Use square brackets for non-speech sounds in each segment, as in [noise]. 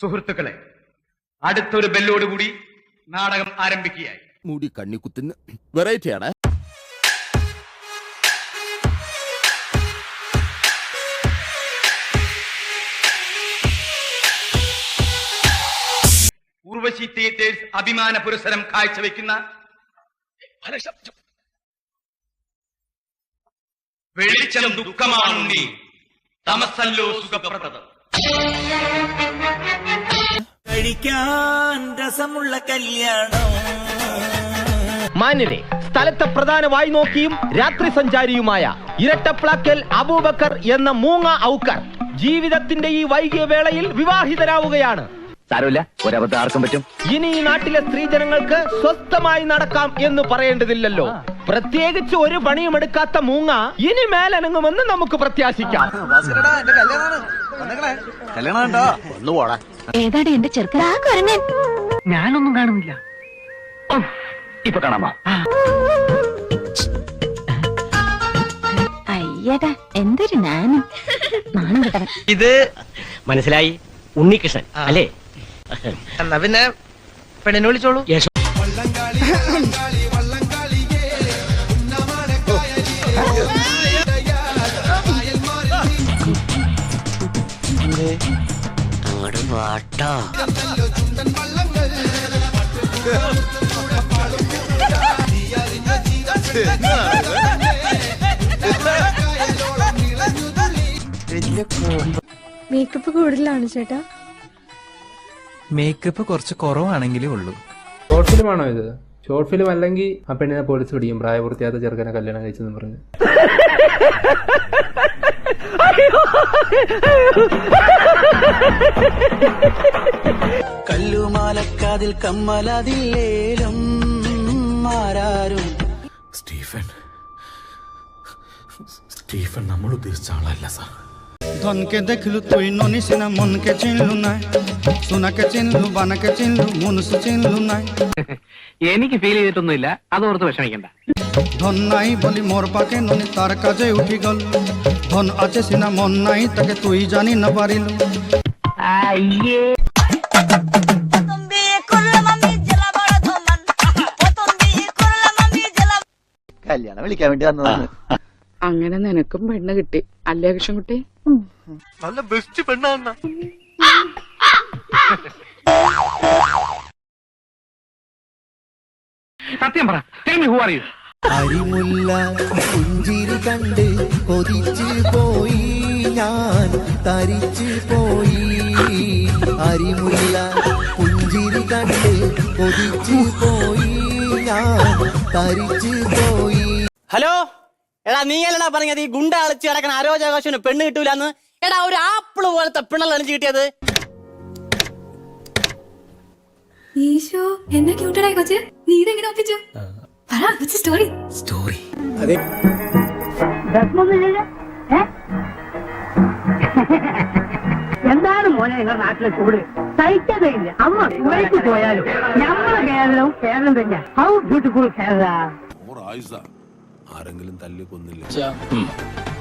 സുഹൃത്തുക്കളെ അടുത്തൊരു ബെല്ലോട് കൂടി നാടകം ആരംഭിക്കുകയായി. മുടി കണ്ണിക്കുത്തുന്ന കുത്തുന്ന വെറൈറ്റിയാണ്. ഉർവശി തിയേറ്റേഴ്സ് അഭിമാന പുരസ്സരം കാഴ്ചവെക്കുന്ന വെളിച്ചം ദുഃഖമാണുണ്ണി തമസല്ലോ സുഖപ്രദം. കഴിക്കാൻ രസമുള്ള കല്യാണം. മാന്യരെ സ്ഥലത്തെ പ്രധാന വായി നോക്കിയും രാത്രി സഞ്ചാരിയുമായ ഇരട്ടപ്ലാക്കൽ അബൂബക്കർ എന്ന മൂങ്ങ ഔക്കർ ജീവിതത്തിന്റെ ഈ വൈകിയ വേളയിൽ വിവാഹിതരാവുകയാണ്. സാരമില്ല ഒരബദ്ധം ആർക്കും പറ്റും. ഇനി ഈ നാട്ടിലെ സ്ത്രീജനങ്ങൾക്ക് സ്വസ്ഥമായി നടക്കാം എന്ന് പറയേണ്ടതില്ലല്ലോ. പ്രത്യേകിച്ച് ഒരു പണിയും എടുക്കാത്ത മൂങ്ങ ഇനി മേലനങ്ങുമെന്ന് നമുക്ക് പ്രത്യാശിക്കാം. കല്യാണം ഉണ്ടോ? ഏതാടി എന്റെ ചെറുക്കൻ? ആ കുരങ്ങൻ. ഞാനൊന്നും കാണുന്നില്ല. ഇപ്പൊ കാണാമോ? അയ്യടാ എന്തൊരു ഞാനും നാണം കിട്ടണം ഇത് മനസ്സിലായി? ഉണ്ണികൃഷ്ണൻ അല്ലേ? എന്നാ പിന്നെ പെണ്ണിനെ വിളിച്ചോളൂ. വാട്ടോ മേക്കപ്പ് കൂടുതലാണ് ചേട്ടാ. മേക്കപ്പ് കുറച്ച് കുറവാണെങ്കിലേ ഉള്ളൂ. ഷോർട്ട് ഫിലിം ആണോ ഇത്? ഷോർട്ട് ഫിലിം അല്ലെങ്കിൽ ആ പെണ്ണിനെ പോലീസ് പിടിക്കും പ്രായപൂർത്തിയാത്ത ചെറുക്കനെ കല്യാണം കഴിച്ചെന്ന് പറഞ്ഞ്. കല്ലുമാലക്കാതിൽ കമ്മലതില്ലേലും ആരാരും സ്റ്റീഫൻ. സ്റ്റീഫൻ നമ്മൾ ഉദ്ദേശിച്ച ആളല്ല സാർ. ধনকে দেখলু তুই ননিসিনা মনকে চিনলু নাই সোনাকে চিনলু বানাকে চিনলু মনুষ্য চিনলু নাই [laughs] എനിക്ക് ഫീൽ ചെയ്തിട്ടൊന്നുമില്ല അത് ഓർത്ത് വിഷമിക്കണ്ട ধন নাই বলি মোর পাকে ননি তার কাজে উঠি গল ধন আছে সিনা মন নাই তাকে তুই জানি না পারিলু കല്യാണം വിളിക്കാൻ വേണ്ടി വന്നതാണ് [laughs] അങ്ങനെ നിനക്കും പെണ്ണ് കിട്ടി. അല്ലേ കൃഷ്ണൻകുട്ടി? നല്ല ബെസ്റ്റ് പെണ്ണാന്ന സത്യം പറ. അരിമുല്ല പുഞ്ചിരി കണ്ട് കൊതിച്ചു പോയി. ഞാൻ തരിച്ചു പോയി. അരിമുല്ല പുഞ്ചിരി കണ്ട് കൊതിച്ചു പോയി. ഞാൻ തരിച്ചു പോയി. ഹലോ? എടാ നീ അല്ലടാ പറഞ്ഞത് ഈ ഗുണ്ട അളിച്ച് കിടക്കണ ആരോഗ്യാകാശന് പെണ്ണ് കിട്ടൂലെന്ന്. എടാ ഒരു ആപ്പിൾ പോലത്തെ പിണൽ അണിച്ച് കിട്ടിയത്. ഈശോ എന്നെ ക്യൂട്ടഡായി കൊച്ച്. നീ ഇതെങ്ങനെ ഒപ്പിച്ചു? പറ സ്റ്റോറി സ്റ്റോറി എന്താണ് മോനെ നിങ്ങളുടെ നാട്ടിലെ ചൂട്? സഹിക്കതയില്ല അമ്മ കുവൈറ്റ് പോയാലും നമ്മളെ കേരളവും കേരളം തന്നെ ഹൗ ബ്യൂട്ടിഫുൾ കേരള. ആരെങ്കിലും തല്ലി കൊന്നില്ല?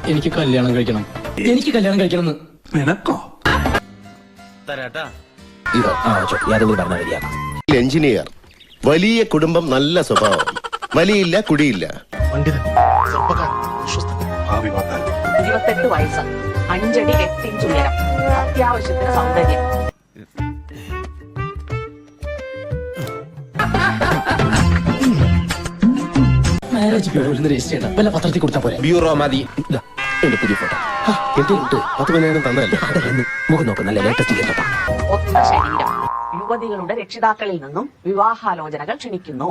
എനിക്ക് കല്യാണം കഴിക്കണം. എനിക്ക് കല്യാണം കഴിക്കണം നിനക്കോ? എഞ്ചിനീയർ. വലിയ കുടുംബം നല്ല സ്വഭാവം. വലിയില്ല കുടിയില്ല. ഇരുപത്തെട്ട് വയസ്സ് അഞ്ചടി എട്ട് ഇഞ്ച് ഉയരം. അത്യാവശ്യത്തിന് സൗന്ദര്യം. മാരേജ് ബ്യൂറോ രജിസ്റ്റർ ചെയ്യണം വല്ല പത്രത്തിൽ കൊടുത്താൽ പോരെ ബ്യൂറോ മതി ഇതാ, എന്റെ പുതിയ ഫോട്ടോ. എന്റെ ഉണ്ട് പത്ത് പതിനായിരം തന്നതല്ലേ? മുഖം നോക്ക് നല്ല ലേറ്റസ്റ്റ് ചെയ്യട്ടോ ഒത്ത ശരീരം യുവതികളുടെ രക്ഷിതാക്കളിൽ നിന്നും വിവാഹാലോചനകൾ ക്ഷണിക്കുന്നു.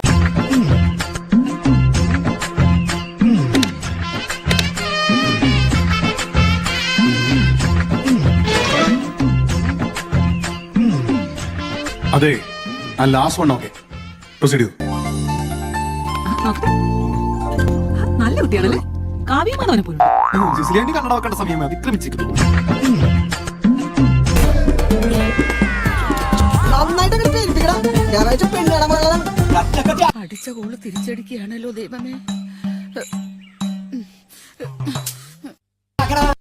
അതെ ആ ലാസ്റ്റ് വൺ ഓക്കെ പ്രൊസീഡ് നല്ല കുട്ടിയാണല്ലേ? കാവ്യമാണവനെ പോലും. സിസിലിയാണ്ടി കണ്ണട വെക്കേണ്ട സമയം അതിക്രമിച്ചിരിക്കുന്നു അടിച്ച കോൾ തിരിച്ചടിക്കുകയാണല്ലോ ദൈവമേ.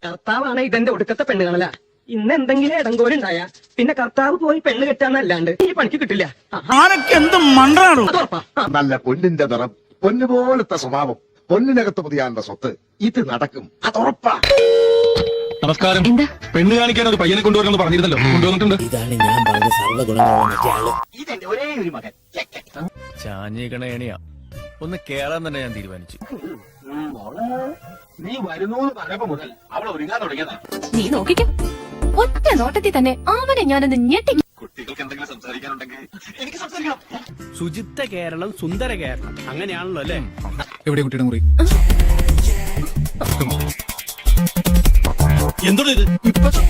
കർത്താവാണ് ഇതെന്റെ ഒടുക്കത്തെ പെണ്ണുകളല്ല ഇന്ന് എന്തെങ്കിലും ഇടങ്കോലുണ്ടായ പിന്നെ കർത്താവ് പോയി പെണ്ണ് കെട്ടാന്നല്ലാണ്ട് ഈ പണിക്ക് കിട്ടില്ല. ആരൊക്കെ എന്ത് മണ്ടാണോ. നല്ല പൊന്നിന്റെ നിറം. പൊന്നു പോലത്തെ സ്വഭാവം പൊന്നിനകത്ത് പുതിയാന്റെ സ്വത്ത്. ഇത് നടക്കും. അത് ഉറപ്പാ. നമസ്കാരം. പെണ്ണ് കാണിക്കാൻ ഒരു പയ്യനെ കൊണ്ടുവരണമെന്ന് പറഞ്ഞിരുന്നല്ലോ. കൊണ്ടുവന്നിട്ടുണ്ട്. ഇതാണ് ഞാൻ പറഞ്ഞ സർവഗുണങ്ങളുള്ള മറ്റേ ആൾ. ഇതെന്റെ ഒരേ ഒരു മകൻ ചാഞ്ഞിക്കണ ഏണിയാ. ഒന്ന് കേറാൻ തന്നെ ഞാൻ തീരുമാനിച്ചു. നീ വരുന്നു പറഞ്ഞപ്പോ മുതൽ അവൾ ഒരുങ്ങാൻ തുടങ്ങിയതാ. നീ നോക്കിക്കോ. ഒറ്റ നോട്ടത്തിൽ തന്നെ അവനെ ഞാനൊന്ന് ഞെട്ടി കുട്ടികൾക്ക് എന്തെങ്കിലും സംസാരിക്കാനുണ്ടെങ്കിൽ എനിക്ക് സംസാരിക്കണം ശുചിത്വ കേരളം സുന്ദര കേരളം. അങ്ങനെയാണല്ലോ അല്ലേ? എവിടെ കുട്ടിയുടെ മുറി? എന്തോ ഇത്? ഇപ്പോഴത്തെ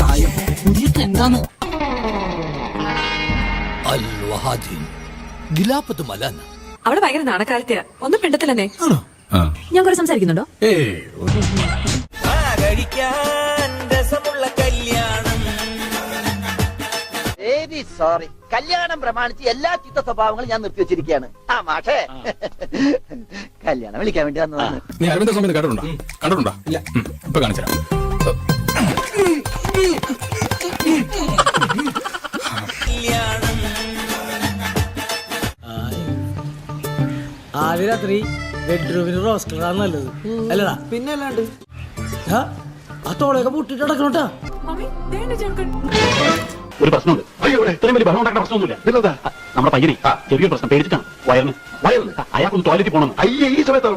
കായം പുതിയ മലാന. അവിടെ ഭയങ്കര നാണക്കാലത്തെയാ ഒന്നും പെണ്ടത്തില്ലെന്നേ ഞാൻ കുറെ സംസാരിക്കുന്നുണ്ടോ? വെരി സോറി കല്യാണം പ്രമാണിച്ച് എല്ലാ ചിത്ത സ്വഭാവങ്ങളും ഞാൻ നിർത്തി വെച്ചിരിക്കുകയാണ്. ആ മാഷേ. കല്യാണം വിളിക്കാൻ വേണ്ടി വന്നതാണ്. നീ അരവിന്ദ സ്വാമി കണ്ടിട്ടുണ്ടോ? കണ്ടിട്ടുണ്ടോ? ഇല്ല. ഇപ്പൊ കാണിച്ചുതരാം ആദ്യ രാത്രി ബെഡ്റൂമിന് റോസ് കളറാണ് നല്ലത്. അല്ലടാ. പിന്നെ അല്ലാണ്ട്? ആ തോളൊക്കെ പൊട്ടിട്ട് അടക്കണോട്ടാ ഒരു പ്രശ്നമുണ്ട്. അയ്യോ ഇത്രയും വലിയ ബഹളം ഉണ്ടാക്കുന്ന പ്രശ്നമൊന്നുമില്ല. നമ്മുടെ പയ്യനെ ചെറിയൊരു പ്രശ്നം പേടിച്ചിട്ടാണ്. വയറിന്. വയറിന്? അയാൾക്കൊന്ന് ടോയ്ലറ്റിൽ പോകണം അയ്യേ ഈ സമയത്താണ്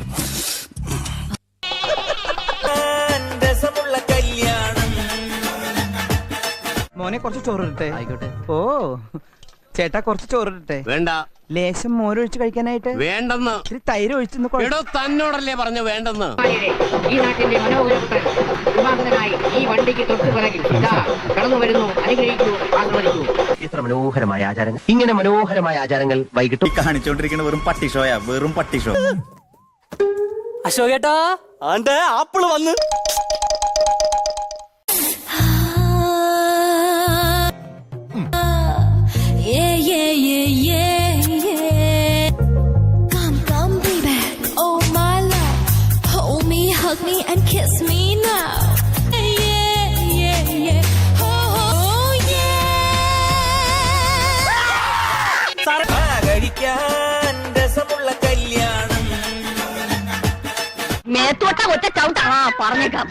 മോനെ കുറച്ച് ചോറിട്ടെ ആയിക്കോട്ടെ. ഓ ചേട്ടാ കുറച്ച് ചോറിട്ടെ വേണ്ട. ലേശം മോരൊഴിച്ച് കഴിക്കാനായിട്ട്? വേണ്ടെന്ന്. ഇത്തിരി തൈര് ഒഴിച്ചെന്ന് എടോ തന്നോടല്ലേ പറഞ്ഞു വേണ്ടെന്ന്. ഈ നാട്ടിന്റെ ഈ വണ്ടിക്ക് തൊട്ട് പിറകിൽ. കടന്നു വരുന്നു അനുഗ്രഹിക്കൂ ആസ്വദിക്കൂ ഇത്ര മനോഹരമായ ആചാരങ്ങൾ ഇങ്ങനെ മനോഹരമായ ആചാരങ്ങൾ വൈകിട്ട് കാണിച്ചോണ്ടിരിക്കുന്ന വെറും പട്ടി ഷോയാ വെറും പട്ടി ഷോ. അശോകേട്ടാ ആണ്ട് ആപ്പിൾ വന്ന്. Hug me, and kiss me now. Yeah, yeah, yeah. Oh, oh, yeah. മേത്തോട്ട ഒറ്റ ചവിട്ടാ പറഞ്ഞേക്കാം.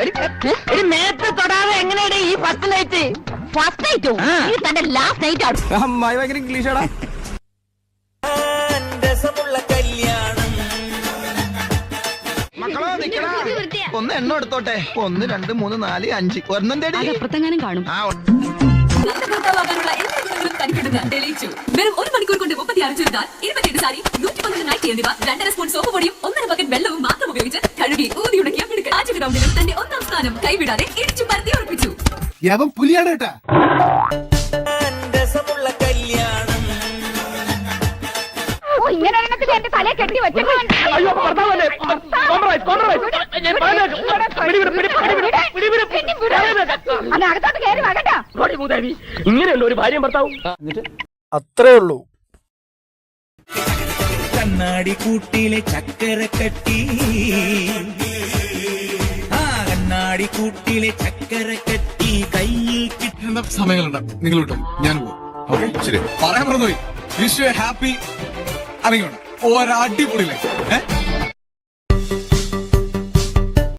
ഒരു മേത്ത് തൊടാതെ എങ്ങനെയാണ് ഈ ഫസ്റ്റ് നൈറ്റ് ഫസ്റ്റ് നൈറ്റോ ഇത് തന്റെ ലാസ്റ്റ് നൈറ്റ് ആണ്. അമ്മായി ഭയങ്കര ഇംഗ്ലീഷാടാ മക്കളോ നിക്കടാ. ഒന്ന് എണ്ണം എടുത്തോട്ടെ. ഒന്ന് രണ്ട് മൂന്ന് നാല് അഞ്ച്. ഒരെണ്ണം തേടി. അപ്പുറത്തെങ്ങാനും കാണും. ആ വെറും ഒരു മണിക്കൂർ കൊണ്ട് മുപ്പത്തിയാറ് ചുരിദാർ ഇരുപത്തിയെട്ട് സാരി നൂറ്റി പന്ത്രണ്ട് നൈറ്റി എന്നിവ രണ്ടര സ്പൂൺ സോപ്പ് പൊടിയും ഒന്നര ബക്കറ്റ് വെള്ളവും മാത്രം ഉപയോഗിച്ച് കഴുകി ഊതിയുടക്കിയ മിടുക്ക് ആദ്യ റൗണ്ടിലും തന്റെ ഒന്നാം സ്ഥാനം കൈവിടാതെ ഇടിച്ചു പരത്തി ഉറപ്പിച്ചു. പുലിയാണ് കേട്ടാ ഓ ഇങ്ങനെ ഒരെണ്ണത്തിൽ എന്റെ തലയെ കെട്ടി വെച്ചിട്ട് അതിനകത്തോട്ട് കയറി വകട്ടോ ഇങ്ങനെയല്ലോ ഒരു ഭാര്യയും ഭർത്താവും. അത്രേ ഉള്ളൂ. കണ്ണാടി കൂട്ടിലെ ചക്കര കട്ടി. ആ കണ്ണാടി കൂട്ടിലെ ചക്കര കട്ടി. കയ്യിൽ കിട്ടുന്ന സമയങ്ങളുണ്ട്. നിങ്ങൾ വിട്ടോ. ഞാൻ പോകും ഓക്കെ ശരി. പറയാൻ മറന്നുപോയി. വിഷ് ഹാപ്പി അറിയണം ഒരടിപൊളി ലൈഫ് ഏഹ്